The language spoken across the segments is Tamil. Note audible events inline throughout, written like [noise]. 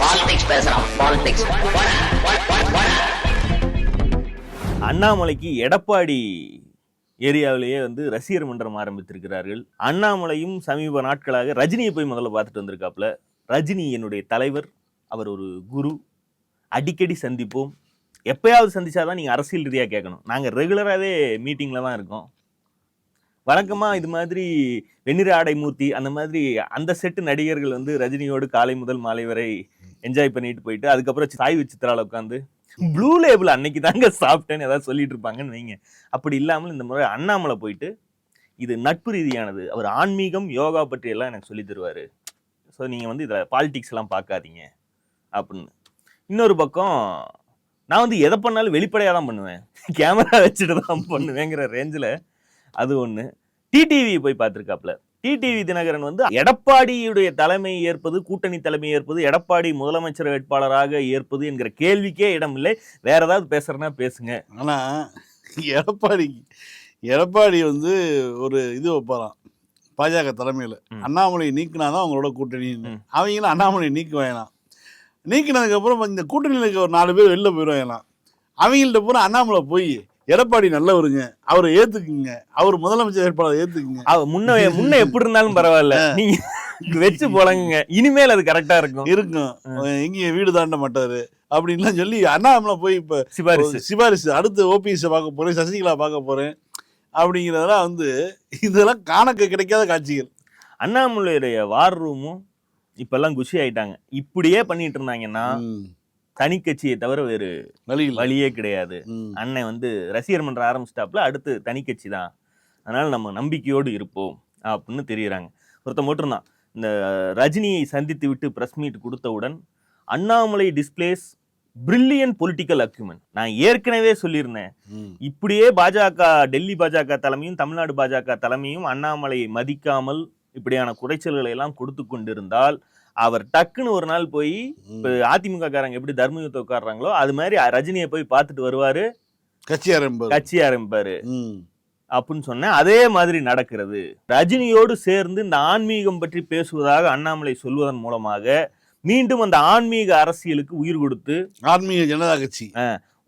பாலிடிக்ஸ் பேசுறான் பாலிடிக்ஸ் அண்ணாமலைக்கு எடப்பாடி ஏரியாவிலேயே வந்து ரசிகர் மன்றம் ஆரம்பித்திருக்கிறார்கள். அண்ணாமலையும் சமீப நாட்களாக ரஜினியை போய் முதல்ல பார்த்துட்டு வந்திருக்காப்புல. ரஜினி என்னுடைய தலைவர் அவர் ஒரு குரு. அடிக்கடி சந்திப்போம். எப்பயாவது சந்திச்சாதான் நீங்கள் அரசியல் ரீதியாக கேட்கணும். நாங்கள் ரெகுலராகவே மீட்டிங்கில் தான் இருக்கோம். வழக்கமாக இது மாதிரி வெண்ணிற ஆடை மூர்த்தி அந்த மாதிரி அந்த செட்டு நடிகர்கள் வந்து ரஜினியோடு காலை முதல் மாலை வரை என்ஜாய் பண்ணிட்டு போயிட்டு அதுக்கப்புறம் சாய்வு சித்ரால உட்காந்து ப்ளூ லேபிள் அன்னைக்கு தாங்க சாப்பிட்டேன்னு ஏதாவது சொல்லிட்டு இருப்பாங்கன்னு வைங்க. அப்படி இல்லாமல் இந்த முறை அண்ணாமலை போயிட்டு இது நட்பு ரீதியானது அவர் ஆன்மீகம் யோகா பற்றி எல்லாம் எனக்கு சொல்லி தருவார். ஸோ நீங்கள் வந்து இதில் பாலிடிக்ஸ் எல்லாம் பார்க்காதீங்க அப்படின்னு. இன்னொரு பக்கம் நான் வந்து எதை பண்ணாலும் வெளிப்படையாக தான் பண்ணுவேன். [laughs] கேமரா வச்சுட்டு தான் பண்ணுவேங்கிற ரேஞ்சில் அது ஒன்று டிடிவி போய் பார்த்துருக்காப்புல டிடிவி தினகரன் வந்து எடப்பாடியுடைய தலைமை ஏற்பது கூட்டணி தலைமை ஏற்பது எடப்பாடி முதலமைச்சர் வேட்பாளராக ஏற்பது என்கிற கேள்விக்கே இடம் இல்லை. வேற ஏதாவது பேசுறேன்னா பேசுங்க. ஆனா எடப்பாடி எடப்பாடி வந்து ஒரு இது வைப்பாராம். பாஜக தலைமையில். அண்ணாமலை நீக்கினாதான் அவங்களோட கூட்டணின்னு ம். அவங்களும் அண்ணாமலை நீக்க வேணாம் நீக்கினதுக்கப்புறம் இந்த கூட்டணியில் இருக்க ஒரு நாலு பேர் வெளில போயிடுவாங்களாம் அவங்கள்ட்ட பூரா அண்ணாமலை போய் எடப்பாடி நல்லவருங்க. அவரை ஏத்துக்குங்க. அவர் முதலமைச்சர் வேட்பாளர் ஏத்துக்குங்க. அவ முன்ன முன்ன எப்படி இருந்தாலும் பரவாயில்ல. நீங்க வச்சு போலங்க இனிமேல் அது கரெக்டா இருக்கும். இருக்கும். எங்கேயும் வீடு தாண்ட மாட்டாரு. அப்படின்லாம் சொல்லி அண்ணாமலை போய் இப்போ சிபாரிசு. சிபாரிசு. அடுத்து ஓபிஎஸ் பார்க்க போறேன் சசிகலா பார்க்க போறேன் அப்படிங்கிறதெல்லாம் வந்து இதெல்லாம் காண கிடைக்காத காட்சிகள். அண்ணாமலையுடைய வார் ரூமும் இப்பெல்லாம் குஷி ஆயிட்டாங்க. இப்படியே பண்ணிட்டு இருந்தாங்கன்னா. தனி கட்சியை தவிர வேறு வழியே கிடையாது. அண்ணன் வந்து ரசிகர் மன்றம் ஆரம்பிச்சிட்டாப்புல அடுத்து தனி கட்சி தான். அதனால நம்ம நம்பிக்கையோடு இருப்போம் அப்படின்னு தெரியுறாங்க. ஒருத்தன் போட்டிருந்தான் இந்த ரஜினியை சந்தித்து விட்டு press meet கொடுத்தவுடன் Annamalai displays brilliant political acumen நான் ஏற்கனவே சொல்லியிருந்தேன். இப்படியே பாஜக டெல்லி பாஜக தலைமையும் தமிழ்நாடு பாஜக தலைமையும் அண்ணாமலையை மதிக்காமல் இப்படியான குறைச்சல்களை எல்லாம் கொடுத்து கொண்டிருந்தால் அவர் டக்குன்னு ஒரு நாள் போய் அதிமுக காரங்க எப்படி தர்மயுத்த உட்காடுறாங்களோ அது மாதிரி ரஜினியை போய் பார்த்துட்டு வருவாரு. கட்சியார் என்பது கட்சி ஆரம்பிப்பாரு. அப்படின்னு சொன்னேன் அதே மாதிரி நடக்கிறது. ரஜினியோடு சேர்ந்து இந்த ஆன்மீகம் பற்றி பேசுவதாக அண்ணாமலை சொல்வதன் மூலமாக மீண்டும் அந்த ஆன்மீக அரசியலுக்கு உயிர் கொடுத்து ஆன்மீக ஜனதா கட்சி.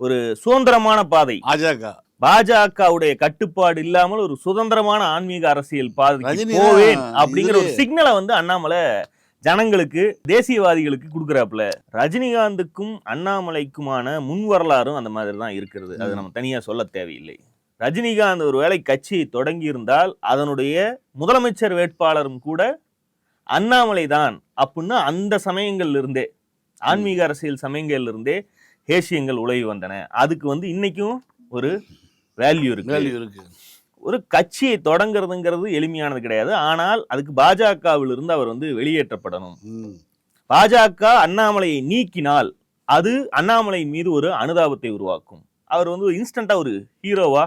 ஒரு சுதந்திரமான பாதை. பாஜக. பாஜகவுடைய கட்டுப்பாடு இல்லாமல் ஒரு சுதந்திரமான ஆன்மீக அரசியல் ரஜினி போவேன் அப்படிங்கிற ஒரு சிக்னலை வந்து அண்ணாமலை ஜனங்களுக்கு தேசியவாதிகளுக்கு கொடுக்குறாப்புல. ரஜினிகாந்துக்கும் அண்ணாமலைக்குமான முன் வரலாறும் அந்த மாதிரி தான் இருக்கிறது. அது. நம்ம தனியா சொல்ல தேவையில்லை. ரஜினிகாந்த் ஒருவேளை கட்சியை தொடங்கி இருந்தால் அதனுடைய முதலமைச்சர் வேட்பாளரும் கூட அண்ணாமலை தான் அப்படின்னு அந்த சமயங்கள்ல இருந்தே ஆன்மீக அரசியல் சமயங்கள்ல இருந்தே ஹேஷியங்கள் உலகி வந்தன. அதுக்கு வந்து இன்னைக்கும் ஒரு வேல்யூ இருக்கு. வேல்யூ இருக்கு. ஒரு கட்சியை தொடங்குறதுங்கிறது எளிமையானது கிடையாது. ஆனால் அதுக்கு பாஜகவில் இருந்து அவர் வந்து வெளியேற்றப்படணும். பாஜக அண்ணாமலையை நீக்கினால் அது அண்ணாமலை மீது ஒரு அனுதாபத்தை உருவாக்கும். அவர் வந்து இன்ஸ்டண்டா ஒரு ஹீரோவா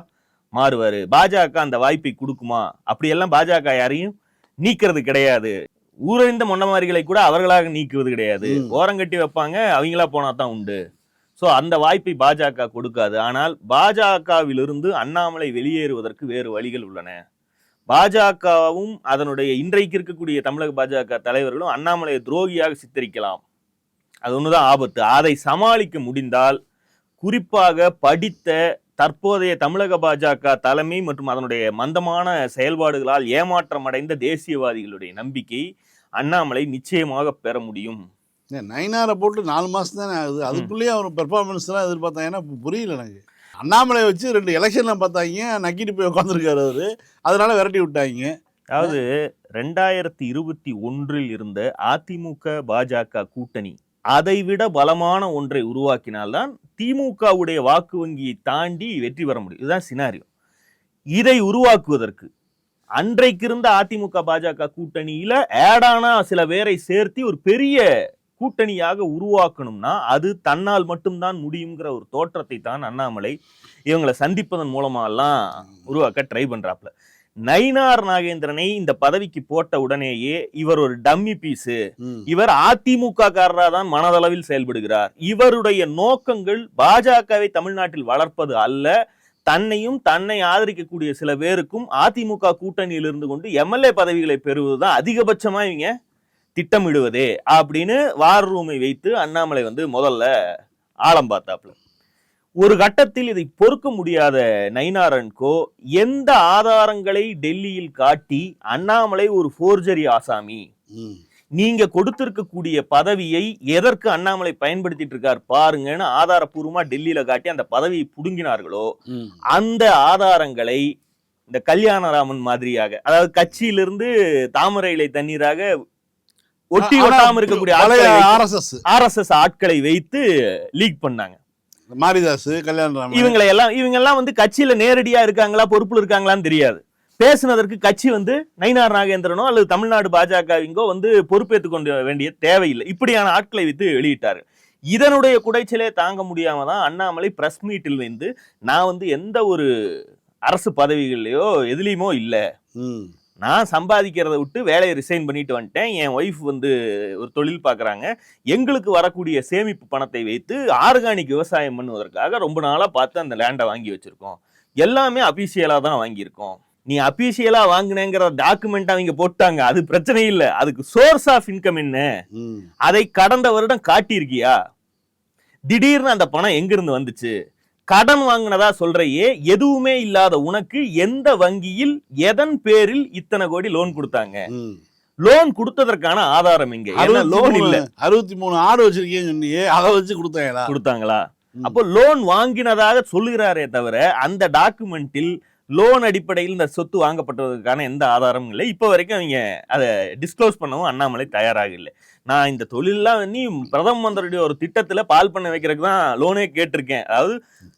மாறுவாரு. பாஜக அந்த வாய்ப்பை கொடுக்குமா? அப்படியெல்லாம் பாஜக யாரையும் நீக்கிறது கிடையாது. ஊரறிந்த மொன்னமாரிகளை கூட அவர்களாக நீக்குவது கிடையாது. ஓரங்கட்டி வைப்பாங்க அவங்களா போனா தான் உண்டு. ஸோ அந்த வாய்ப்பை பாஜக கொடுக்காது. ஆனால் பாஜகவிலிருந்து அண்ணாமலை வெளியேறுவதற்கு வேறு வழிகள் உள்ளன. பாஜகவும் அதனுடைய இன்றைக்கு இருக்கக்கூடிய தமிழக பாஜக தலைவர்களும் அண்ணாமலையை துரோகியாக சித்தரிக்கலாம். அது ஒண்ணுதான் ஆபத்து. அதை சமாளிக்க முடிந்தால் குறிப்பாக படித்த தற்போதைய தமிழக பாஜக தலைமை மற்றும் அதனுடைய மந்தமான செயல்பாடுகளால் ஏமாற்றமடைந்த தேசியவாதிகளுடைய நம்பிக்கை அண்ணாமலை நிச்சயமாக பெற முடியும். நைனாரை போட்டு நாலு மாசம் தானே ஆகுது. அதுக்குள்ளேயே அவர் பெர்ஃபார்மன்ஸ் எல்லாம் எதிர்பார்த்தாங்கன்னா இப்ப புரியல எனக்கு. அண்ணாமலை வச்சு ரெண்டு எலெக்ஷன்ல பார்த்தாங்க நக்கிட்டு போய் உட்காந்துருக்காரு அவரு. அதனால விரட்டி விட்டாங்க. அதாவது ரெண்டாயிரத்தி இருபத்தி ஒன்றில் இருந்த அதிமுக பாஜக கூட்டணி அதைவிட பலமான ஒன்றை உருவாக்கினால்தான் திமுகவுடைய வாக்கு வங்கியை தாண்டி வெற்றி பெற முடியும். இதுதான் சினாரியோ இதை உருவாக்குவதற்கு அன்றைக்கு இருந்த அதிமுக பாஜக கூட்டணியில ஏடானா சில பேரை சேர்த்து ஒரு பெரிய கூட்டணியாக உருவாக்கணும்னா அது தன்னால் மட்டும்தான் முடியுங்கிற ஒரு தோற்றத்தை தான் அண்ணாமலை இவங்களை சந்திப்பதன் மூலமாலாம் உருவாக்க ட்ரை பண்றாப்ல. நயினார் நாகேந்திரனை இந்த பதவிக்கு போட்ட உடனேயே இவர் ஒரு டம்மி பீஸு. இவர் அதிமுக காரராக தான் மனதளவில் செயல்படுகிறார். இவருடைய நோக்கங்கள் பாஜகவை தமிழ்நாட்டில் வளர்ப்பது அல்ல. தன்னையும் தன்னை ஆதரிக்கக்கூடிய சில பேருக்கும் அதிமுக கூட்டணியில் இருந்து கொண்டு எம்எல்ஏ பதவிகளை பெறுவதுதான் அதிகபட்சமா இவங்க? திட்டமிடுவதே அப்படின்னு வார் ரூமை வைத்து அண்ணாமலை வந்து முதல்ல ஆழம் பார்த்தாப்புல ஒரு கட்டத்தில் இதை பொறுக்க முடியாத நைனாரன்கோ எந்த ஆதாரங்களை டெல்லியில் காட்டி அண்ணாமலை ஒரு ஃபோர்ஜரி ஆசாமி. நீங்க கொடுத்திருக்கக்கூடிய பதவியை எதற்கு அண்ணாமலை பயன்படுத்திட்டு இருக்கார் பாருங்கன்னு ஆதாரப்பூர்வமா டெல்லியில காட்டி அந்த பதவியை புடுங்கினார்களோ. அந்த ஆதாரங்களை இந்த கல்யாணராமன் மாதிரியாக அதாவது கட்சியிலிருந்து தாமரை இலை தண்ணீராக ஒட்டி ஒட்டாம இருக்கக்கூடிய ஆர்எஸ்எஸ் ஆர்எஸ்எஸ் ஆட்களை வைத்து லீக் பண்ணாங்க. மாரிதாஸ் கல்யாணராமன் இவங்களை எல்லாம் இவங்க எல்லாம் வந்து கட்சியில நேரடியா இருக்காங்களா பொறுப்புல இருக்காங்களான்னு தெரியாது. பேசுனதற்கு கட்சி வந்து நயினார் நாகேந்திரனோ அல்லது தமிழ்நாடு பாஜகவிங்கோ வந்து பொறுப்பேற்றுக் கொண்டு வேண்டிய தேவையில்லை. இப்படியான ஆட்களை வைத்து வெளியிட்டாரு. இதனுடைய குடைச்சலே தாங்க முடியாம தான் அண்ணாமலை பிரஸ் மீட்டில் வந்து நான் வந்து எந்த ஒரு அரசு பதவிகள்லயோ எதுலயுமோ இல்ல. நான் சம்பாதிக்கிறத விட்டு வேலையை ரிசைன் பண்ணிட்டு வந்துட்டேன். என் ஒய்ஃப் வந்து ஒரு தொழில் பார்க்குறாங்க எங்களுக்கு வரக்கூடிய சேமிப்பு பணத்தை வைத்து ஆர்கானிக் விவசாயம் பண்ணுவதற்காக ரொம்ப நாளாக பார்த்து அந்த லேண்டை வாங்கி வச்சிருக்கோம். எல்லாமே அபிஷியலாக தான் வாங்கியிருக்கோம். நீ அபிஷியலா வாங்கினேங்கிற டாக்குமெண்ட் அவங்க போட்டாங்க. அது பிரச்சனை இல்லை. அதுக்கு சோர்ஸ் ஆஃப் இன்கம் என்ன. அதை கடந்த வருடம் காட்டியிருக்கியா? திடீர்னு அந்த பணம் எங்கிருந்து வந்துச்சு? கடன் வாங்கினதா சொல்றையே எதுவுமே இல்லாத உனக்கு எந்த வங்கியில் எதன் பேரில் இத்தனை கோடி லோன் கொடுத்தாங்க. லோன் கொடுத்ததற்கான ஆதாரம் அறுபத்தி லோன் இல்ல. அறுபத்தி மூணு ஆடு வச்சிருக்கேன்னு சொன்னியே அதை வச்சு கொடுத்தாங்களா? கொடுத்தாங்களா. அப்போ லோன் வாங்கினதாக சொல்லுகிறாரே தவிர அந்த டாக்குமெண்ட்டில் லோன் அடிப்படையில் இந்த சொத்து வாங்கப்பட்டதற்கான எந்த ஆதாரமும் இல்லை. இப்போ வரைக்கும் அவங்க அதை டிஸ்க்ளோஸ் பண்ணவும் அண்ணாமலை தயாராக இல்லை. நான் இந்த தொழிலெல்லாம் நீ பிரதம மந்திரியுடைய ஒரு திட்டத்தில் பால் பண்ண வைக்கிறதுக்கு தான் லோனே கேட்டிருக்கேன். அதாவது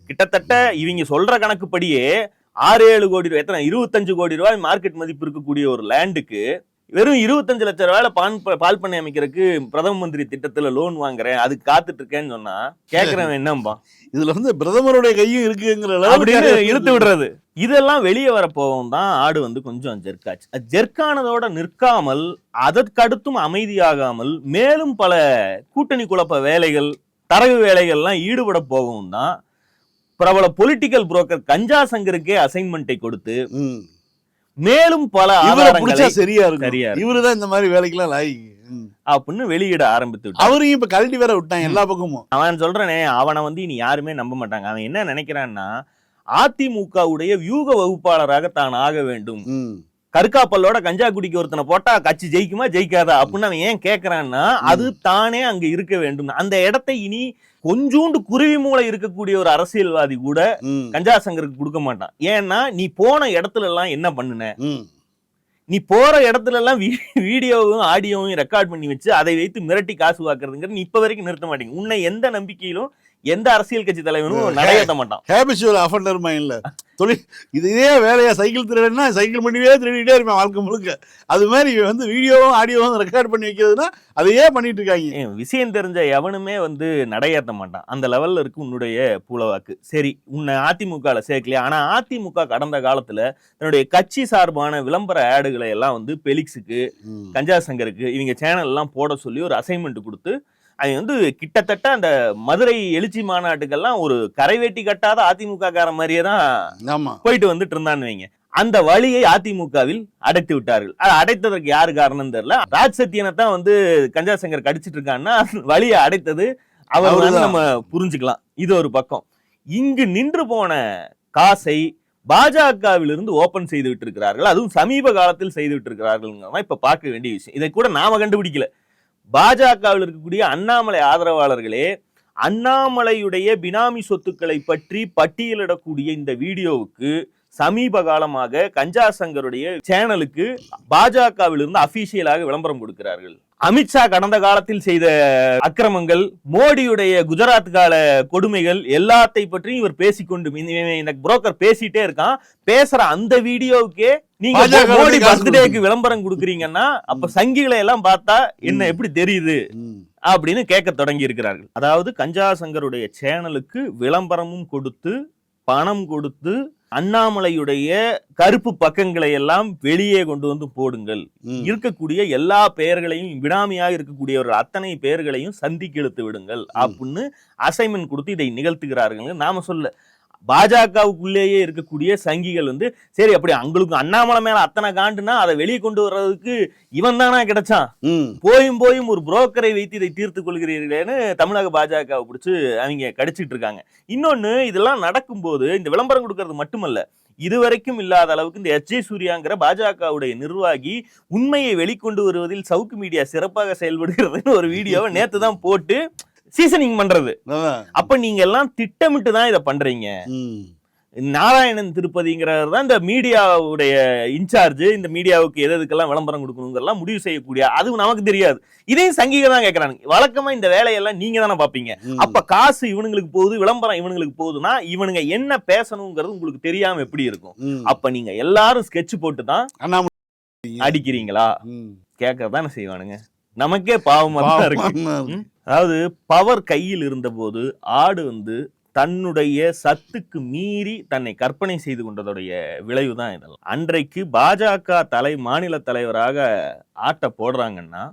கிட்டத்தட்ட இவங்க சொல்ற கணக்குப்படியே ஆறு ஏழு கோடி ரூபாய் எத்தனை இருபத்தஞ்சு கோடி ரூபாய் மார்க்கெட் மதிப்பு இருக்கக்கூடிய ஒரு லேண்டுக்கு வெறும் இருபத்தஞ்சு லட்சம் ரூபாயில பான் பால் பண்ணை அமைக்கிறதுக்கு பிரதம மந்திரி திட்டத்துல லோன் வாங்குறேன் அதுக்கு காத்துட்டு இருக்கேன்னு சொன்னா கேக்குறவன் என்னம்பா? இதுல வந்து பிரதமருடைய கையும் இருக்குங்கிற அப்படின்னு இழுத்து விடுறது. இதெல்லாம் வெளியே வரப்போவும் தான் ஆடு வந்து கொஞ்சம் ஜெர்க்காச்சு. அது ஜெர்க்கானதோட நிற்காமல் அதற்கடுத்தும் அமைதியாகாமல் மேலும் பல கூட்டணி குழப்ப வேலைகள் தரகு வேலைகள்லாம் ஈடுபட போகவும் தான் பிரபல பொலிட்டிக்கல் புரோக்கர் கஞ்சா சங்கருக்கே அசைன்மெண்ட்டை கொடுத்து. மேலும் பல ஆதாரங்களை சரியா இருக்கும். இவருதான் இந்த மாதிரி வேலைக்கெல்லாம் லாய்க்கு. அப்படின்னு வெளியிட ஆரம்பித்து. அவரையும் இப்ப கழட்டி வேற விட்டாங்க எல்லா பக்கமும். அவன் சொல்றனே அவனை வந்து இனி யாருமே நம்ப மாட்டாங்க. அவன் என்ன நினைக்கிறான்னா அதிமுகவுடைய வியூக வகுப்பாளராக தான் ஆக வேண்டும். கருக்காப்பல்லோட கஞ்சா குடிக்க ஒருத்தனை போட்டா கட்சி ஜெயிக்குமா ஜெயிக்காதா? அப்படின்னு அவன் ஏன் கேக்குறான்னா அது தானே அங்க இருக்க வேண்டும். அந்த இடத்தை இனி கொஞ்சூண்டு குருவி மூளை இருக்கக்கூடிய ஒரு அரசியல்வாதி கூட. கஞ்சா சங்கருக்கு கொடுக்க மாட்டான் ஏன்னா நீ போன இடத்துல எல்லாம் என்ன பண்ணுன. நீ போற இடத்துல எல்லாம் வீடியோவும் ஆடியோவும் ரெக்கார்ட் பண்ணி வச்சு அதை வைத்து மிரட்டி காசு வாக்குறதுங்கிறது நீ இப்ப வரைக்கும் நிறுத்த மாட்டீங்க உன்னை எந்த நம்பிக்கையிலும் எந்த அரசியல் கட்சி தலைவனும் நடையேற்ற மாட்டான். ஹேபிச்சுவல் அஃபண்டர் மைண்ட்ல தொழில் இதே வேலையா சைக்கிள் திருடனா சைக்கிள் பண்ணிவே திருடிட்டே இருப்பேன் வாழ்க்கை முழுக்க. அது மாதிரி வந்து வீடியோவும் ஆடியோவும் ரெக்கார்ட் பண்ணி வைக்கிறதுனா அதையே பண்ணிட்டு இருக்காங்க. விஷயம் தெரிஞ்ச எவனுமே வந்து நடையேற்ற மாட்டான். அந்த லெவல்ல இருக்கு உன்னுடைய பூலவாக்கு. சரி உன்னை அதிமுகல சேர்க்கலையா? ஆனா அதிமுக கடந்த காலத்துல தன்னுடைய கட்சி சார்பான விளம்பர ஆடுகளை எல்லாம் வந்து பெலிக்ஸுக்கு. கஞ்சா சங்கருக்கு இவங்க சேனல் எல்லாம் போட சொல்லி ஒரு அசைன்மெண்ட் கொடுத்து அவங்க வந்து கிட்டத்தட்ட அந்த மதுரை எழுச்சி மாநாட்டுக்கெல்லாம் ஒரு கரைவேட்டி கட்டாத அதிமுக கார மாதிரியே தான் போயிட்டு வந்துட்டு இருந்தான்னு வைங்க. அந்த வழியை அதிமுகவில் அடைத்து விட்டார்கள். அது அடைத்ததற்கு யாரு காரணம் தெரியல. ராஜ் சத்தியனை தான் வந்து கஞ்சா சங்கர் கடிச்சிட்டு இருக்கான்னா அந்த வழியை அடைத்தது அவர் வந்து. நம்ம புரிஞ்சுக்கலாம். இது ஒரு பக்கம். இங்கு நின்று போன காசை பாஜகவிலிருந்து ஓபன் செய்து விட்டிருக்கிறார்கள். அதுவும் சமீப காலத்தில் செய்து விட்டிருக்கிறார்கள் இப்ப பார்க்க வேண்டிய விஷயம். இதை கூட நாம கண்டுபிடிக்கல. பாஜகவில் இருக்கக்கூடிய அண்ணாமலை ஆதரவாளர்களே அண்ணாமலையுடைய பினாமி சொத்துக்களை பற்றி பட்டியலிடக்கூடிய இந்த வீடியோவுக்கு சமீப காலமாக கஞ்சா சங்கருடைய சேனலுக்கு பாஜகவிலிருந்து அபிஷியலாக விளம்பரம் கொடுக்கிறார்கள். அமித்ஷா கடந்த காலத்தில் செய்த அக்கிரமங்கள் மோடியுடைய குஜராத் கால கொடுமைகள் எல்லாத்தை பற்றியும் இவர் பேசிக்கொண்டு இந்த புரோக்கர் பேசிட்டே இருக்கான். பேசுற அந்த வீடியோவுக்கே நீங்க மோடி பர்த்டேக்கு விளம்பரம் கொடுக்குறீங்கன்னா அப்ப சங்கிகளை எல்லாம் பார்த்தா என்ன எப்படி தெரியுது. அப்படின்னு கேட்க தொடங்கி இருக்கிறார்கள் அதாவது கஞ்சா சங்கருடைய சேனலுக்கு விளம்பரமும் கொடுத்து பணம் கொடுத்து அண்ணாமலையுடைய கருப்பு பக்கங்களை எல்லாம் வெளியே கொண்டு வந்து போடுங்கள். இருக்கக்கூடிய எல்லா பெயர்களையும் விடாமையாக இருக்கக்கூடியவர்கள் அத்தனை பெயர்களையும் சந்திக்கு இழுத்து விடுங்கள் அப்படின்னு அசைன்மெண்ட் கொடுத்து இதை நிகழ்த்துகிறார்கள். நாம சொல்ல பாஜகவுக்குள்ளேயே இருக்கக்கூடிய சங்கிகள் வந்து சரி அப்படி அங்களுக்கு அண்ணாமலை மேல அத்தனை காண்டுனா அதை வெளியே கொண்டு வர்றதுக்கு இவன் தானா கிடைச்சான். போயும் போயும் ஒரு புரோக்கரை வைத்து இதை தீர்த்து கொள்கிறீர்களேன்னு தமிழக பாஜகவை பிடிச்சு அவங்க கடிச்சிட்டு இருக்காங்க. இன்னொன்னு இதெல்லாம் நடக்கும்போது இந்த விளம்பரம் கொடுக்கறது மட்டுமல்ல இதுவரைக்கும் இல்லாத அளவுக்கு இந்த எஸ் ஜே சூர்யாங்கிற பாஜகவுடைய நிர்வாகி உண்மையை வெளிக்கொண்டு வருவதில் சவுக்கு மீடியா சிறப்பாக செயல்படுகிறதுன்னு ஒரு வீடியோவை நேத்து தான் போட்டு சீசனிங் பண்றது. அப்ப நீங்க எல்லாம் திட்டமிட்டு தான் இதை பண்றீங்க. நாராயணன் திருப்பதிங்கிறவர் தான் இந்த மீடியாவுடைய இன்சார்ஜ் இந்த மீடியாவுக்கு எது எதுக்கெல்லாம் விளம்பரம் கொடுக்கணுங்கிறலாம் முடிவு செய்யக்கூடிய அது நமக்கு தெரியாது. இதையும் சங்கிக தான் கேட்கறாங்க வழக்கமா இந்த வேலையெல்லாம் நீங்க தானே பாப்பீங்க. அப்ப காசு இவனுங்களுக்கு போகுது விளம்பரம் இவனுங்களுக்கு போகுதுன்னா இவனுங்க என்ன பேசணுங்கிறது உங்களுக்கு தெரியாம எப்படி இருக்கும். அப்ப நீங்க எல்லாரும் ஸ்கெட்ச் போட்டு தான் அடிக்கிறீங்களா. கேட்கறதானே செய்வானுங்க. நமக்கே பாவமா தான் இருக்கு. அதாவது பவர் கையில் இருந்தபோது ஆடு வந்து தன்னுடைய சத்துக்கு மீறி தன்னை கற்பனை செய்து கொண்டதுடைய விளைவு தான் இதெல்லாம். அன்றைக்கு பாஜக தலை மாநில தலைவராக ஆட்ட போடுறாங்கன்னா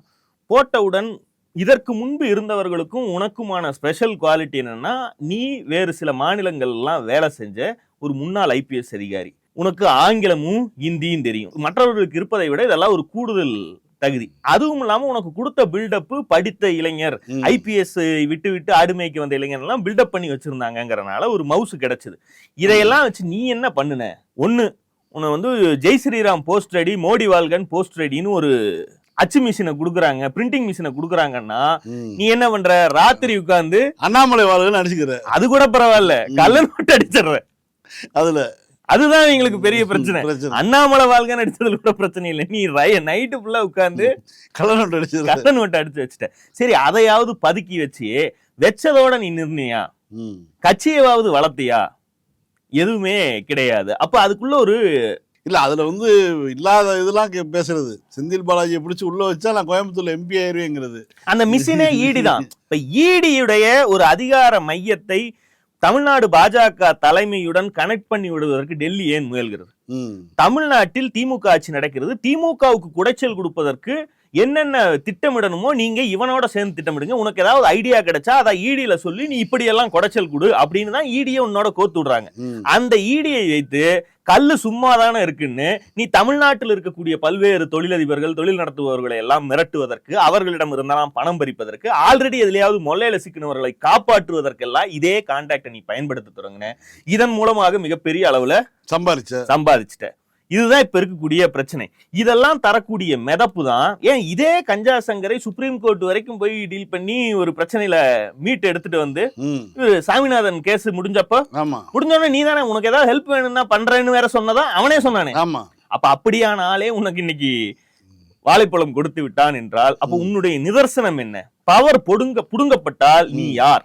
போட்டவுடன் இதற்கு முன்பு இருந்தவர்களுக்கும் உனக்குமான ஸ்பெஷல் குவாலிட்டி என்னன்னா நீ வேறு சில மாநிலங்கள்லாம் வேலை செஞ்ச ஒரு முன்னாள் ஐபிஎஸ் அதிகாரி. உனக்கு ஆங்கிலமும் ஹிந்தியும் தெரியும். மற்றவர்களுக்கு இருப்பதை விட இதெல்லாம் ஒரு கூடுதல் தகுதி. அதுவும் இல்லாம உனக்கு கொடுத்த பில்டப் படித்த இளைஞர். ஐபிஎஸ் விட்டு விட்டு ஆடுமைக்கு வந்த இளைஞர் எல்லாம் பில்டப் பண்ணி வச்சிருந்தாங்கங்கறனால ஒரு மவுஸ் கிடைச்சது. இதையெல்லாம் வச்சு நீ என்ன பண்ணுன? ஒண்ணு உன்னை வந்து ஜெய் ஸ்ரீராம் போஸ்ட் ரெடி மோடி வால்கன் போஸ்ட் ரெடின்னு ஒரு அச்சு மிஷினை குடுக்குறாங்க பிரிண்டிங் மிஷினை குடுக்குறாங்கன்னா. நீ என்ன பண்ற? ராத்திரி உட்கார்ந்து அண்ணாமலை வாழ்கன்னு அடிச்சுக்கிற அது கூட பரவாயில்ல. கள்ள நோட்டு அடிச்சிடுற. அதுல அதுதான் எங்களுக்கு பெரிய பிரச்சனை. அண்ணாமலை வாழ்கன் அடிச்சதுல கூட பிரச்சனை இல்லை. நீ நைட்டு ஃபுல்லா உட்கார்ந்து கள்ள நோட்டு அடிச்சிருக்க கள்ள நோட்டு அடிச்சு வச்சுட்ட சரி அதையாவது பதுக்கி வச்சு வச்சதோட நீ நிர்ணியா. கட்சியவாவது வளர்த்தியா? எதுவுமே கிடையாது. அப்ப அதுக்குள்ள ஒரு இல்ல அதுல வந்து இல்லாத இதெல்லாம் கே- பேசுறது. செந்தில் பாலாஜியை பிடிச்சி உள்ள வச்சா நான் கோயம்புத்தூர்ல எம்பி ஆயிருவேங்கிறது. அந்த மிஷினே ஈடி தான். இப்ப ஈடியுடைய ஒரு அதிகார மையத்தை தமிழ்நாடு பாஜக தலைமையுடன் கனெக்ட் பண்ணி விடுவதற்கு டெல்லி ஏன் முயல்கிறது. தமிழ்நாட்டில் திமுக ஆட்சி நடக்கிறது திமுகவுக்கு குடைச்சல் கொடுப்பதற்கு என்னென்ன திட்டமிடணுமோ நீங்க இவனோட சேர்ந்து திட்டமிடுங்க. உனக்கு ஏதாவது ஐடியா கிடைச்சா அதை ஈடியில சொல்லி நீ இப்படியெல்லாம் குடைச்சல் கொடு அப்படின்னு தான் ஈடியை உன்னோட கோத்து விடுறாங்க. அந்த ஈடியை வைத்து கல்லு சும்மா தானே இருக்குன்னு நீ தமிழ்நாட்டில் இருக்கக்கூடிய பல்வேறு தொழிலதிபர்கள் தொழில் நடத்துபவர்களை எல்லாம் மிரட்டுவதற்கு அவர்களிடம் இருந்தெல்லாம் பணம் பறிப்பதற்கு ஆல்ரெடி எதுலயாவது மொல்லையில சிக்கினவர்களை காப்பாற்றுவதற்கெல்லாம் இதே கான்டாக்டை நீ பயன்படுத்த தொடங்கின. இதன் மூலமாக மிகப்பெரிய அளவுல சம்பாரிச்ச சம்பாதிச்சிட்ட. இதுதான் இப்ப இருக்கக்கூடிய பிரச்சனை. இதெல்லாம் தரக்கூடிய மிதப்பு தான். ஏன் இதே கஞ்சா சங்கரை சுப்ரீம் கோர்ட் வரைக்கும் போய் டீல் பண்ணி ஒரு பிரச்சனையில மீட் எடுத்துட்டு வந்து சாமிநாதன் கேஸ் முடிஞ்சப்ப முடிஞ்சோடனே நீ தானே உனக்கு ஏதாவது ஹெல்ப் வேணும்னா பண்றேன்னு வேற சொன்னதா அவனே சொன்னானே. ஆமா. அப்ப அப்படியான ஆளே உனக்கு இன்னைக்கு வாழைப்பழம் கொடுத்து விட்டான் என்றால் அப்ப. உன்னுடைய நிதர்சனம் என்ன? பவர் பொடுங்க புடுங்கப்பட்டால் நீ. யார்?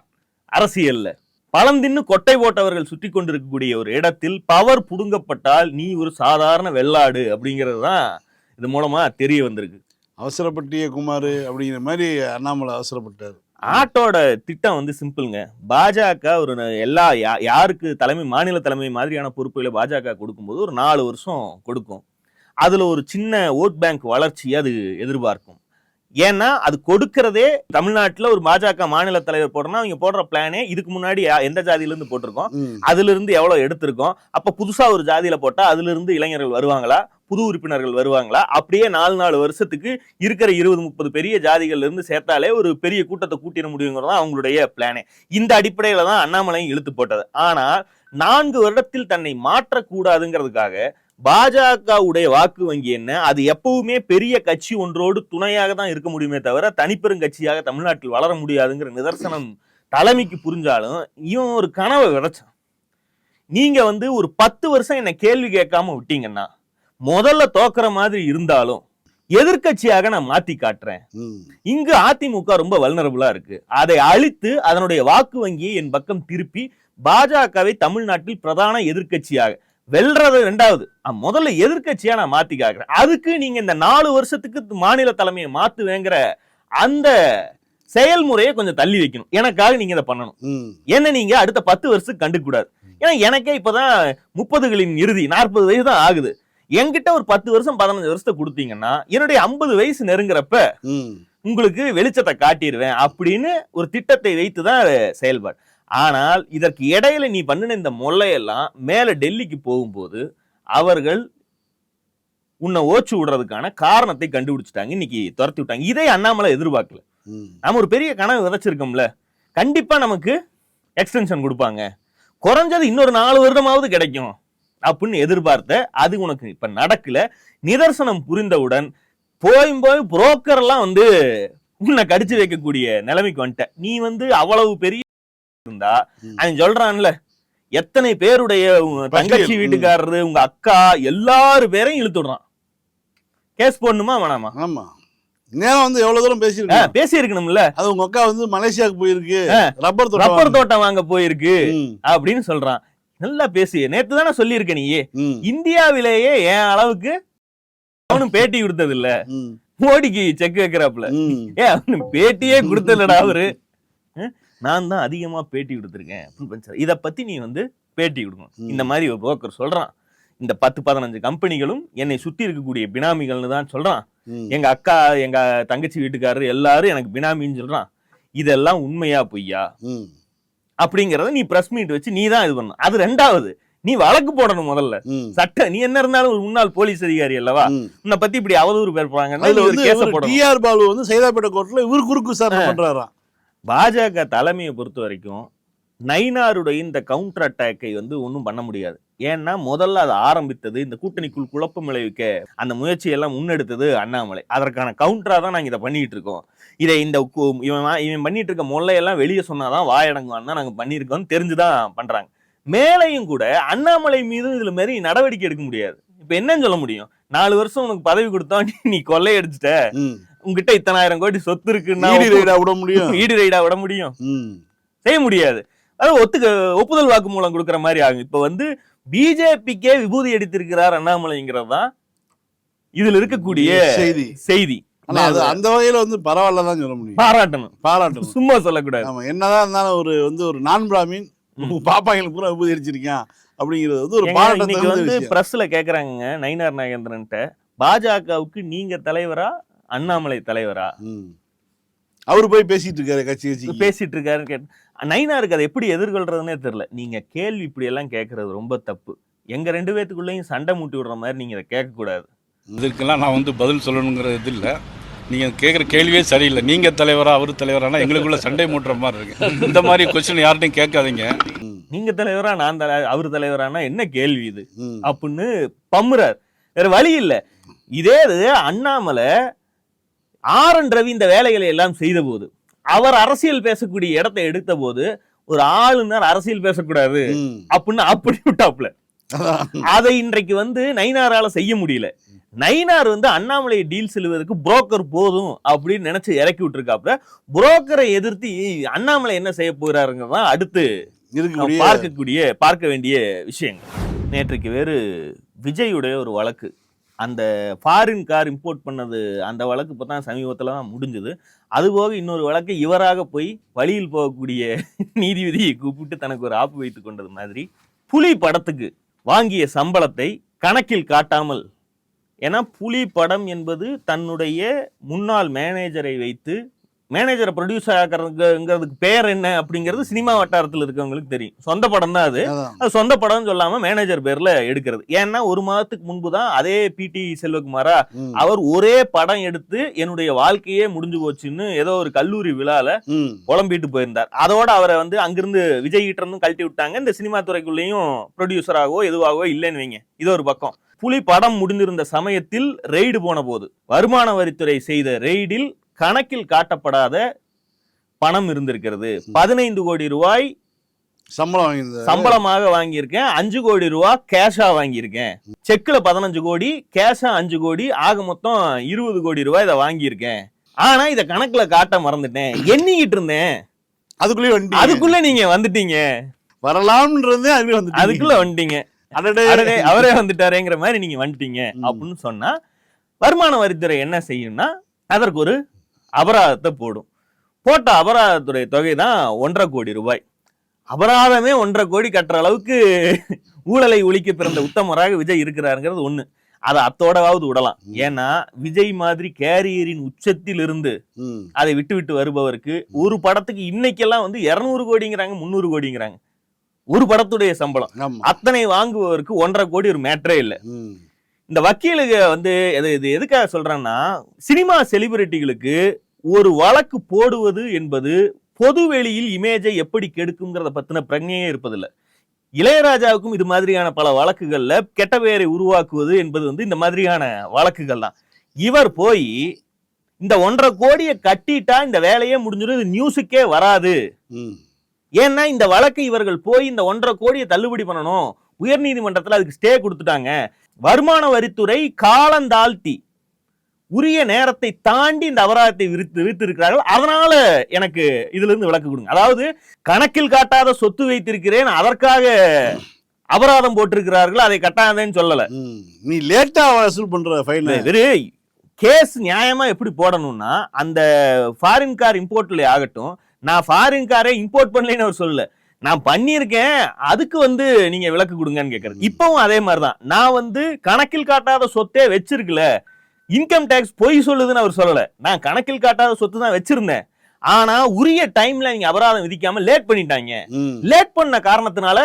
அரசியல்ல. பழம் தின்னு கொட்டை போட்டவர்கள் சுற்றி கொண்டிருக்கக்கூடிய ஒரு இடத்தில் பவர் புடுங்கப்பட்டால் நீ ஒரு சாதாரண வெள்ளாடு அப்படிங்கிறது தான் இது மூலமா தெரிய வந்திருக்கு. அவசரப்பட்டிய குமார் அப்படிங்கிற மாதிரி அண்ணாமலை அவசரப்பட்டார். ஆட்டோட திட்டம் வந்து சிம்பிள்ங்க. பாஜக ஒரு எல்லா யா- யாருக்கு தலைமை மாநில தலைமை மாதிரியான பொறுப்புகளை பாஜக கொடுக்கும்போது ஒரு நாலு வருஷம் கொடுக்கும். அதுல ஒரு சின்ன ஓட் பேங்க் வளர்ச்சியை அது எதிர்பார்க்கும். ஏன்னா அது கொடுக்கறதே தமிழ்நாட்டுல ஒரு பாஜக மாநில தலைவர் போடுறோம்னா அவங்க போடுற பிளானே இதுக்கு முன்னாடி எந்த ஜாதியில இருந்து போட்டிருக்கோம். அதுல இருந்து எவ்வளவு எடுத்திருக்கோம்? அப்ப புதுசா ஒரு ஜாதியில போட்டா அதுல இருந்து இளைஞர்கள் வருவாங்களா? புது உறுப்பினர்கள் வருவாங்களா? அப்படியே நாலு நாலு வருஷத்துக்கு இருக்கிற இருபது முப்பது பெரிய ஜாதிகள்ல இருந்து சேர்த்தாலே ஒரு பெரிய கூட்டத்தை கூட்டிட முடியுங்கிறது தான் அவங்களுடைய பிளானே இந்த அடிப்படையில தான் அண்ணாமலையும் இழுத்து போட்டது. ஆனால் நான்கு வருடத்தில் தன்னை மாற்றக்கூடாதுங்கிறதுக்காக பாஜகவுடைய வாக்கு வங்கி என்ன? அது எப்பவுமே பெரிய கட்சி ஒன்றோடு துணையாக தான் இருக்க முடியுமே தவிர தனிப்பெரும் கட்சியாக தமிழ்நாட்டில் வளர முடியாதுங்கிற நிதர்சனம் தலைமைக்கு புரிஞ்சாலும் இவன் ஒரு கனவை விதைச்சான். நீங்க வந்து ஒரு பத்து வருஷம் என்ன கேள்வி கேட்காம விட்டீங்கன்னா முதல்ல தோக்குற மாதிரி இருந்தாலும் எதிர்க்கட்சியாக நான் மாத்தி காட்டுறேன். இங்கு அதிமுக ரொம்ப வல்னரபுளா இருக்கு. அதை அழித்து அதனுடைய வாக்கு வங்கியை என் பக்கம் திருப்பி பாஜகவை தமிழ்நாட்டில் பிரதான எதிர்க்கட்சியாக வெல்றது ரெண்டாவது. முதல்ல எதிர்க்கட்சியா நான் மாத்தி காக்குறேன். அதுக்கு நீங்க இந்த நாலு வருஷத்துக்கு மாநில தலைமையை மாத்துவேங்கிற அந்த செயல்முறையை கொஞ்சம் தள்ளி வைக்கணும். எனக்காக நீங்க இதை பண்ணணும். என்ன நீங்க அடுத்த பத்து வருஷத்துக்கு கண்டுக்க கூடாது. ஏன்னா எனக்கே இப்பதான் முப்பதுகளின் இறுதி நாற்பது வயசு தான் ஆகுது. என்கிட்ட ஒரு பத்து வருஷம் பதினஞ்சு வருஷத்தை கொடுத்தீங்கன்னா என்னுடைய ஐம்பது வயசு நெருங்குறப்ப. உங்களுக்கு வெளிச்சத்தை காட்டிடுவேன் அப்படின்னு ஒரு திட்டத்தை வைத்து தான் செயல்பாடு. ஆனால் இதற்கு இடையில நீ பண்ணின இந்த மொல்லையெல்லாம் மேல டெல்லிக்கு போகும்போது அவர்கள் உன்னை ஓச்சு விடுறதுக்கான காரணத்தை கண்டுபிடிச்சிட்டாங்க. இன்னைக்கு துரத்தி விட்டாங்க. இதை அண்ணாமலை எதிர்பார்க்கல. நம்ம ஒரு பெரிய கனவு விதைச்சிருக்கோம்ல. கண்டிப்பா நமக்கு எக்ஸ்டென்ஷன் கொடுப்பாங்க. குறைஞ்சது இன்னொரு நாலு வருடமாவது கிடைக்கும். அப்படின்னு எதிர்பார்த்த அது உனக்கு இப்ப நடக்கல. நிதர்சனம் புரிந்தவுடன் போய் போய் புரோக்கர் எல்லாம் வந்து உன்னை கடிச்சு வைக்கக்கூடிய நிலைமைக்கு வந்துட்ட. நீ வந்து அவ்வளவு பெரிய இருந்தா. அவன் சொல்றான்ல எத்தனை பேருடைய தங்கச்சி. வீட்டுக்காரரு உங்க அக்கா எல்லாரு பேரையும் இழுத்து விடுறான் கேஸ் போடணுமா வேணாமா? ஆமா. நேரம் வந்து எவ்வளவு தூரம் பேசியிருக்கோம் பேசி இருக்கணும்ல அது உங்க அக்கா வந்து மலேசியாவுக்கு போயிருக்கு ரப்பர் ரப்பர் தோட்டம் வாங்க போயிருக்கு அப்படின்னு சொல்றான். நல்லா பேசி. நேத்து தானே சொல்லியிருக்க நீ இந்தியாவிலேயே என் அளவுக்கு அவனும் பேட்டி கொடுத்தது இல்ல மோடிக்கு செக் வைக்கிறாப்புல. ம். ஏ அவனு பேட்டியே கொடுத்தலடா அவரு. நான் தான் அதிகமா பேட்டி கொடுத்துருக்கேன் அப்படின்னு. இத பத்தி நீ வந்து பேட்டி கொடுக்கணும். இந்த மாதிரி ஒரு புரோக்கர் சொல்றான் இந்த பத்து பதினஞ்சு கம்பெனிகளும் என்னை சுத்தி இருக்கக்கூடிய பினாமிகள்னு தான் சொல்றான் ம். எங்க அக்கா எங்க தங்கச்சி வீட்டுக்காரர் எல்லாரும் எனக்கு பினாமின்னு சொல்றான் இதெல்லாம் உண்மையா பொய்யா. அப்படிங்கறத நீ பிரஸ் மீட் வச்சு நீ தான் இது பண்ணணும் அது ரெண்டாவது நீ வழக்கு போடணும் முதல்ல. சட்ட நீ என்ன இருந்தாலும் ஒரு முன்னாள் போலீஸ் அதிகாரி அல்லவா. உன்னை பத்தி இப்படி அவதூறு போடணும் டிஆர் பாலு வந்து சைதாப்பேட்டை கோர்ட்ல இவர் குறுக்கு விசாரணை பண்றாராம் பாஜக தலைமையை பொறுத்த வரைக்கும் நைனாருடைய இந்த கவுண்டர் அட்டாக்கை வந்து ஒன்றும் பண்ண முடியாது. ஏன்னா முதல்ல அதை ஆரம்பித்தது இந்த கூட்டணிக்குள் குழப்பம் விளைவிக்க அந்த முயற்சியெல்லாம் முன்னெடுத்தது அண்ணாமலை. அதற்கான கவுண்டராக தான் நாங்க இதை பண்ணிட்டு இருக்கோம். இதை இந்த இவன் இவன் பண்ணிட்டு இருக்க மொல்லையெல்லாம் வெளியே சொன்னாதான் வாயடங்குவான் தான் நாங்க பண்ணியிருக்கோம் தெரிஞ்சுதான் பண்றாங்க. மேலையும் கூட அண்ணாமலை மீதும் இதுல மாரி நடவடிக்கை எடுக்க முடியாது. இப்ப என்னன்னு சொல்ல முடியும்? நாலு வருஷம் உனக்கு பதவி கொடுத்தா நீ கொள்ளையடிச்சிட்ட. உங்ககிட்ட இத்தனாயிரம் கோடி சொத்து இருக்குன்னா ஈடி ரைடா விட முடியும். [laughs] ஈடு ரைடா விட முடியும். செய்ய முடியாது. அது ஒத்துக்க ஒப்புதல் வாக்குமூலம் கொடுக்கிற மாதிரி ஆகும். இப்ப வந்து பிஜேபிக்கே விபூதி அடித்திருக்கிறார் அண்ணாமலைங்கிறது தான் இதுல இருக்கக்கூடிய செய்தி. செய்தி. அந்த வகையில வந்து பரவாயில்ல தான் சொல்ல முடியும். பாராட்டணும். பாராட்டணும். சும்மா சொல்லக்கூடாது. ஆமா என்னதான் இருந்தாலும் ஒரு வந்து ஒரு நான் பிராமின் பாப்பாங்களுக்கு பூரா விபூதி அடிச்சிருக்கான் அப்படிங்கிறது வந்து ஒரு ஏங்க, பாராட்ட இன்னைக்கு தகுந்த வந்து பிரஸ்ல கேக்குறாங்க நயினார் நாகேந்திரன்ட்ட. பாஜகவுக்கு நீங்க தலைவரா அண்ணாமலை தலைவரா? ம். அவரு போய் பேசிட்டு இருக்காரு கட்சி கட்சி பேசிட்டு இருக்காருன்னு கேட்டு நைனாருக்கு அதை எப்படி எதிர்கொள்றதுன்னே தெரியல. நீங்க கேள்வி இப்படி எல்லாம் கேட்கறது ரொம்ப தப்பு. எங்க ரெண்டு பேத்துக்குள்ளேயும் சண்டை மூட்டி விடுற மாதிரி நீங்க இதை கேட்க கூடாது இதுக்கெல்லாம் நான் வந்து பதில் சொல்லணுங்கிற இது இல்லை. நீங்கள் கேட்குற கேள்வியே சரியில்லை. நீங்கள் தலைவரா அவர் தலைவரானா எங்களுக்குள்ள சண்டை மூட்டுற மாதிரி இருக்கு. இந்த மாதிரி கொஸ்டின் யார்ட்டையும் கேட்காதீங்க. நீங்க தலைவரா நான் தலை அவர் தலைவரானா என்ன கேள்வி இது. அப்படின்னு பம்முறார். வேற வழி இல்ல. இதே இது அண்ணாமலை ஆர் என் ரவி இந்த வேலைகளை எல்லாம் செய்த போது அவர் அரசியல் பேசக்கூடிய இடத்தை எடுத்த போது ஒரு ஆளுநர் அரசியல் பேசக்கூடாது. அப்படின்னு அப்படி விட்டாப்ல. அதை இன்றைக்கு வந்து நைனாரால செய்ய முடியல. நைனார் வந்து அண்ணாமலையை டீல் செல்வதற்கு புரோக்கர் போதும் அப்படின்னு நினைச்சு இறக்கி விட்டுருக்காப்ல புரோக்கரை எதிர்த்து அண்ணாமலை என்ன செய்ய போகிறாருங்கிறது தான் அடுத்து பார்க்கக்கூடிய பார்க்க வேண்டிய விஷயங்கள். நேற்றைக்கு வேறு விஜயுடைய ஒரு வழக்கு. அந்த ஃபாரின் கார் இம்போர்ட் பண்ணது அந்த வழக்கு இப்போ தான் சமீபத்தில் தான் முடிஞ்சது. அதுபோக இன்னொரு வழக்கு இவராக போய் வழியில் போகக்கூடிய [laughs] நீதிபதியை கூப்பிட்டு தனக்கு ஒரு ஆப்பு வைத்து கொண்டது மாதிரி புலி படத்துக்கு வாங்கிய சம்பளத்தை கணக்கில் காட்டாமல் ஏன்னா புலி படம் என்பது தன்னுடைய முன்னாள் மேனேஜரை வைத்து மேனேஜரை ப்ரொடியூசர் ஆக்கிறதுங்கிறதுக்கு பேர் என்ன அப்படிங்கிறது சினிமா வட்டாரத்தில் இருக்கவங்களுக்கு தெரியும். சொந்த படம் தான் அது. அது சொந்த படம்னு சொல்லாம மேனேஜர் பேர்ல எடுக்கிறது. ஏன்னா ஒரு மாதத்துக்கு முன்பு தான் அதே பிடி செல்வகுமாரா. அவர் ஒரே படம் எடுத்து என்னுடைய வாழ்க்கையே முடிஞ்சு போச்சுன்னு ஏதோ ஒரு கல்லூரி விழால. புலம்பிட்டு போயிருந்தார். அதோட அவரை வந்து அங்கிருந்து விஜய் கிட்ட இருந்தும் கழட்டி விட்டாங்க. இந்த சினிமா துறைக்குள்ளேயும் ப்ரொடியூசராகவோ எதுவாகவோ இல்லைன்னு வைங்க. இது ஒரு பக்கம். புலி படம் முடிந்திருந்த சமயத்தில் ரெய்டு போன போது வருமான வரித்துறை செய்த ரெய்டில் கணக்கில் காட்டப்படாத பணம் இருந்திருக்கிறது. பதினைந்து கோடி ரூபாய் சம்பளம் சம்பளமாக வாங்கியிருக்கேன். அஞ்சு கோடி ரூபா கேஷா வாங்கியிருக்கேன். செக்ல பதினஞ்சு கோடி கேஷா அஞ்சு கோடி ஆக மொத்தம் இருபது கோடி ரூபாய் இதை வாங்கியிருக்கேன். ஆனா இத கணக்குல காட்ட மறந்துட்டேன். எண்ணிக்கிட்டு இருந்தேன். அதுக்குள்ளேயே வந்துட்டீங்க அதுக்குள்ள நீங்க வந்துட்டீங்க. வரலாம்ன்றதே அதுக்குள்ளே வந்து அதுக்குள்ள வந்துட்டீங்க. அடடே. அவரே வந்துட்டாரேங்கிற மாதிரி நீங்க வந்துட்டீங்க. அப்படின்னு சொன்னா வருமான வரித்துறை என்ன செய்யும்னா அதற்கு ஒரு அபராதத்தை போடும். போட்ட அபராதத்துடைய தொகை தான் ஒன்றரை கோடி ரூபாய். அபராதமே ஒன்றரை கோடி கட்டுற அளவுக்கு ஊழலை ஒழிக்க பிறந்த உத்தமராக விஜய் இருக்கிறாருங்கிறது ஒண்ணு. அதை அத்தோடவாவது விடலாம். ஏன்னா விஜய் மாதிரி கேரியரின் உச்சத்தில் இருந்து அதை விட்டு விட்டு வருபவருக்கு ஒரு படத்துக்கு இன்னைக்கெல்லாம் வந்து இருநூறு கோடிங்கிறாங்க முந்நூறு கோடிங்கிறாங்க. ஒரு படத்துடைய சம்பளம். அத்தனை வாங்குபவருக்கு ஒன்றரை கோடி ஒரு மேட்டரே இல்லை. இந்த வக்கீலுக்கு வந்து இது இது எதுக்காக சொல்றேன்னா சினிமா செலிபிரிட்டிகளுக்கு ஒரு வழக்கு போடுவது என்பது பொது வெளியில் இமேஜை எப்படி கெடுக்குங்கிறத பத்தின பிரಜ್ஞையே இருப்பதில்லை. இளையராஜாவுக்கும் இது மாதிரியான பல வழக்குகள்ல கெட்ட பெயரை உருவாக்குவது என்பது வந்து இந்த மாதிரியான வழக்குகள் தான். இவர் போய் இந்த ஒன்றரை கோடியை கட்டிட்டா இந்த வேலையே முடிஞ்சிடும் இது நியூஸுக்கே வராது. ஏன்னா இந்த வழக்கை இவர்கள் போய் இந்த ஒன்றரை கோடியை தள்ளுபடி பண்ணணும். உயர்நீதிமன்றத்துல அதுக்கு ஸ்டே கொடுத்துட்டாங்க. வருமான வரித்துறை காலந்தாழ்த்தி உரிய நேரத்தை தாண்டி இந்த அபராதத்தை விரித்து விரித்திருக்கிறார்கள். அதனால எனக்கு இதுல இருந்து விளக்கு கொடுங்க. அதாவது கணக்கில் காட்டாத சொத்து வைத்திருக்கிறேன் அதற்காக அபராதம் போட்டிருக்கிறார்கள் அதை கட்டாதேன்னு சொல்லல. நீ லேட்டா வசூல் பண்ற ஃபைன் வெறு கேஸ் நியாயமா எப்படி போடணும்னா அந்த ஃபாரின் கார் இம்போர்ட்ல ஆகட்டும். நான் ஃபாரின் காரை இம்போர்ட் பண்ணலைன்னு அவர் சொல்லல. நான் பண்ணியிருக்கேன் அதுக்கு வந்து நீங்க விளக்கு கொடுங்கன்னு கேக்குறது இப்பவும் அதே மாதிரிதான். நான் வந்து கணக்கில் காட்டாத சொத்தே வச்சிருக்கல. இன்கம் டேக்ஸ் பொய் சொல்லுதுன்னு அவர் சொல்லல. நான் கணக்கில் காட்டாத சொத்து தான் வச்சிருந்தேன். ஆனா உரிய டைம்ல நீங்க அபராதம் விதிக்காம லேட் பண்ணிட்டாங்க. லேட் பண்ண காரணத்தினால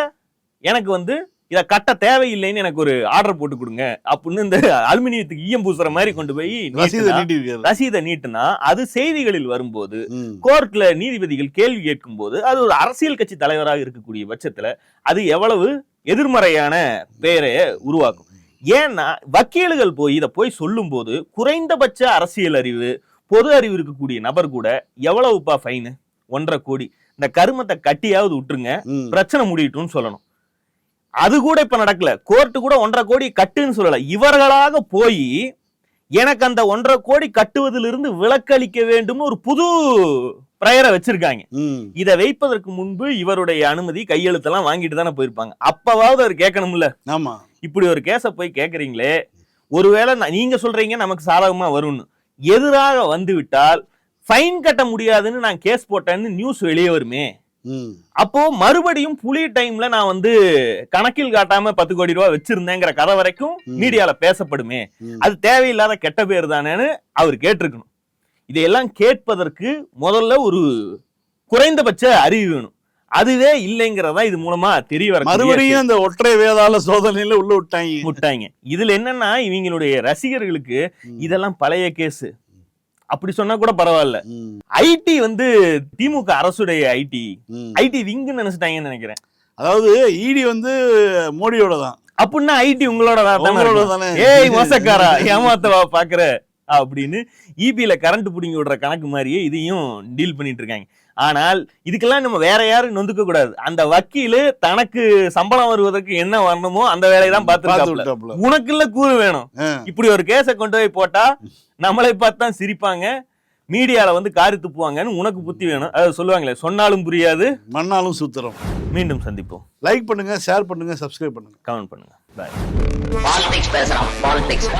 எனக்கு வந்து இத கட்ட தேவையில்லைன்னு எனக்கு ஒரு ஆர்டர் போட்டு கொடுங்க. அப்படின்னு இந்த அலுமினியத்துக்கு ஈயம் பூசுற மாதிரி கொண்டு போய் ரசீதை நீட்டுனா- நீட்டிருக்காரு. ரசீதை நீட்டுனா அது செய்திகளில் வரும்போது கோர்ட்ல நீதிபதிகள் கேள்வி கேட்கும் போது அது ஒரு அரசியல் கட்சி தலைவராக இருக்கக்கூடிய பட்சத்துல அது எவ்வளவு எதிர்மறையான பெயரை உருவாக்கும். ஏன்னா வக்கீல்கள் போய் இதை போய் சொல்லும்போது குறைந்தபட்ச அரசியல் அறிவு பொது அறிவு இருக்கக்கூடிய நபர் கூட எவ்வளவுப்பா ஃபைனு ஒன்றரை கோடி. இந்த கருமத்தை கட்டியாவது விட்டுருங்க. பிரச்சனை முடியட்டும்னு சொல்லணும். அது கூட இப்ப நடக்கல. கோர்ட்டு கூட ஒன்றரை கோடி கட்டுன்னு சொல்லல. இவர்களாக போய் எனக்கு அந்த ஒன்றரை கோடி கட்டுவதிலிருந்து விலக்களிக்க வேண்டும்னு ஒரு புது பிரயரை வச்சிருக்காங்க. இதை வைப்பதற்கு முன்பு இவருடைய அனுமதி கையெழுத்தெல்லாம் வாங்கிட்டு தானே போயிருப்பாங்க. அப்பவாவது அவர் கேட்கணும்ல. ஆமா. இப்படி ஒரு கேஸை போய் கேட்குறீங்களே. ஒருவேளை நீங்க சொல்றீங்க நமக்கு சாதகமா வரும்னு. எதிராக வந்து விட்டால் ஃபைன் கட்ட முடியாதுன்னு நான் கேஸ் போட்டேன்னு நியூஸ் வெளியே வருமே. அப்போ மறுபடியும் புலி டைம்ல நான் வந்து கணக்கில் காட்டாம பத்து கோடி ரூபாய் வச்சிருந்தேங்கிற கதை வரைக்கும். மீடியால பேசப்படுமே. அது தேவையில்லாத கெட்ட பேர் தானேன்னு அவர் கேட்டிருக்கணும். இதையெல்லாம் கேட்பதற்கு முதல்ல ஒரு குறைந்தபட்ச அறிவு வேணும். அதுவே இல்லைங்கிறதா இது மூலமா தெரிய வர மறுபடியும் அந்த ஒற்றை வேதாள சோதனையில உள்ள விட்டாங்க. முட்டாங்க இதுல என்னன்னா இவங்களுடைய ரசிகர்களுக்கு. இதெல்லாம் பழைய கேஸ் அப்படி சொன்னா கூட பரவாயில்ல. ஐடி வந்து திமுக அரசுடைய ஐடி ஐடி விங்குன்னு நினைச்சிட்டாங்கன்னு நினைக்கிறேன். அதாவது ஈடி வந்து மோடியோட தான். அப்படின்னா ஐடி உங்களோட தானே ஏய் மோசக்காரா ஏமாத்தவா பாக்குற? அப்படின்னு இபில கரண்ட் புடிங்கி விடுற கணக்கு மாதிரியே இதையும் டீல் பண்ணிட்டு இருக்காங்க. ஆனால் இதுக்கெல்லாம் நம்ம வேற யாரும் நொந்துக்க கூடாது. அந்த வக்கீலு தனக்கு சம்பளம் வருவதற்கு என்ன வரணுமோ அந்த வேலையை தான் பார்த்து பார்த்துருக்காப்ல விட்டாப்புல. உனக்குள்ள கூறு வேணும். இப்படி ஒரு கேஸை கொண்டு போய் போட்டா நம்மளை பார்த்து தான் சிரிப்பாங்க. மீடியால வந்து காரி துப்புவாங்கன்னு உனக்கு புத்தி வேணும். அது சொல்லுவாங்களே சொன்னாலும் புரியாது. மண்ணாலும் சூத்திரம் மீண்டும் சந்திப்போம். லைக் பண்ணுங்க ஷேர் பண்ணுங்க சப்ஸ்கிரைப் பண்ணுங்க. கமெண்ட் பண்ணுங்க. பாய் பாலிடிக்ஸ் பேசுறான் பாலிடிக்ஸ்